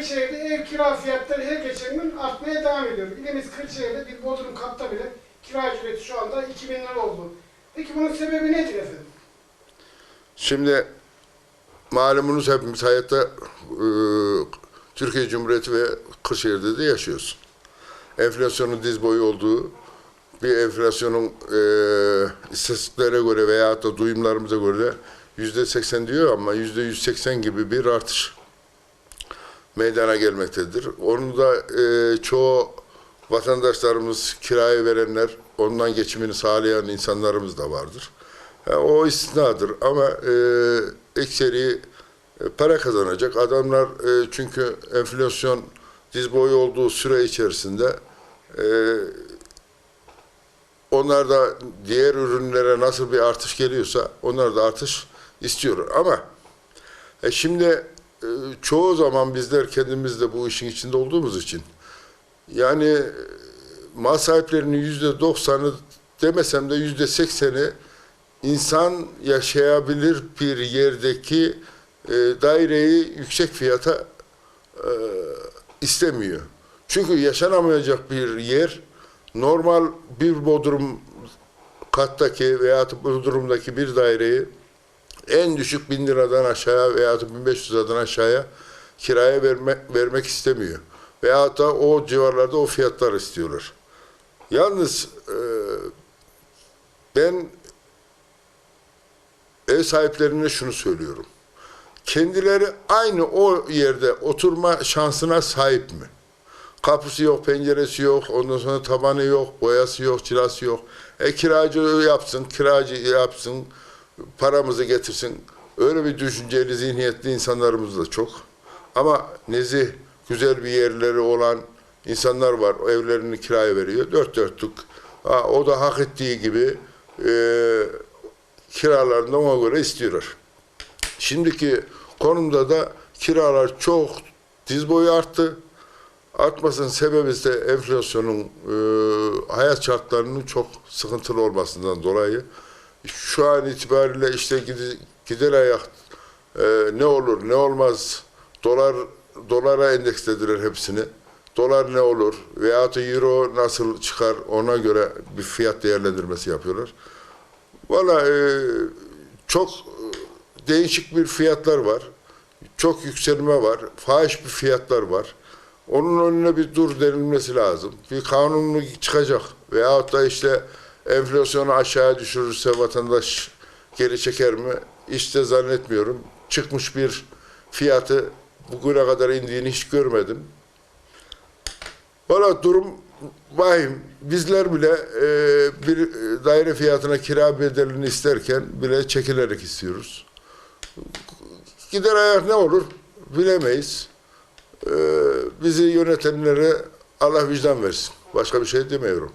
Kırşehir'de ev kira fiyatları her geçen gün artmaya devam ediyor. İlimiz Kırşehir'de bir bodrum katta bile kira ücreti şu anda 2000 lira oldu. Peki bunun sebebi nedir efendim? Şimdi malumunuz hepimiz hayatta e, Türkiye Cumhuriyeti ve Kırşehir'de de yaşıyoruz. Enflasyonun diz boyu olduğu bir enflasyonun e, istatistiklere göre veya da duyumlarımıza göre yüzde seksen diyor ama yüzde yüz seksen gibi bir artış meydana gelmektedir. Onu da e, çoğu vatandaşlarımız kiraya verenler, ondan geçimini sağlayan insanlarımız da vardır. Ha, o istisnadır ama e, ekseri e, para kazanacak adamlar e, çünkü enflasyon diz boyu olduğu süre içerisinde e, onlar da diğer ürünlere nasıl bir artış geliyorsa onlar da artış istiyorlar. Ama e, şimdi e, çoğu zaman bizler kendimiz de bu işin içinde olduğumuz için yani e, mal sahiplerinin yüzde doksanı demesem de yüzde sekseni insan yaşayabilir bir yerdeki e, daireyi yüksek fiyata e, istemiyor. Çünkü yaşanamayacak bir yer normal bir bodrum kattaki veya bodrumdaki bir daireyi en düşük bin liradan aşağıya veya 1500 liradan aşağıya kiraya verme, vermek istemiyor. Veyahut da o civarlarda o fiyatlar istiyorlar. Yalnız e, ben ev sahiplerine şunu söylüyorum. Kendileri aynı o yerde oturma şansına sahip mi? Kapısı yok, penceresi yok, ondan sonra tabanı yok, boyası yok, cilası yok. E kiracı yapsın, kiracı yapsın, paramızı getirsin. Öyle bir düşünceli, zihniyetli insanlarımız da çok. Ama nezih, güzel bir yerleri olan insanlar var. O evlerini kiraya veriyor. Dört dörtlük. Ha, o da hak ettiği gibi e, kiralarını ona göre istiyorlar. Şimdiki konumda da kiralar çok diz boyu arttı. Artmasının sebebi ise enflasyonun e, hayat şartlarının çok sıkıntılı olmasından dolayı. Şu an itibariyle işte gide- gider ayak e, ne olur ne olmaz dolar dolara endekslediler hepsini. Dolar ne olur veyahut da euro nasıl çıkar ona göre bir fiyat değerlendirmesi yapıyorlar. Valla e, çok e, değişik bir fiyatlar var. Çok yükselme var. Fahiş bir fiyatlar var. Onun önüne bir dur denilmesi lazım. Bir kanunlu çıkacak. Veyahut da işte enflasyonu aşağı düşürürse vatandaş geri çeker mi? İşte zannetmiyorum. Çıkmış bir fiyatı bugüne kadar indiğini hiç görmedim. Valla durum vahim. Bizler bile e, bir daire fiyatına kira bedelini isterken bile çekilerek istiyoruz. Gider ayak ne olur bilemeyiz. E, bizi yönetenlere Allah vicdan versin. Başka bir şey demiyorum.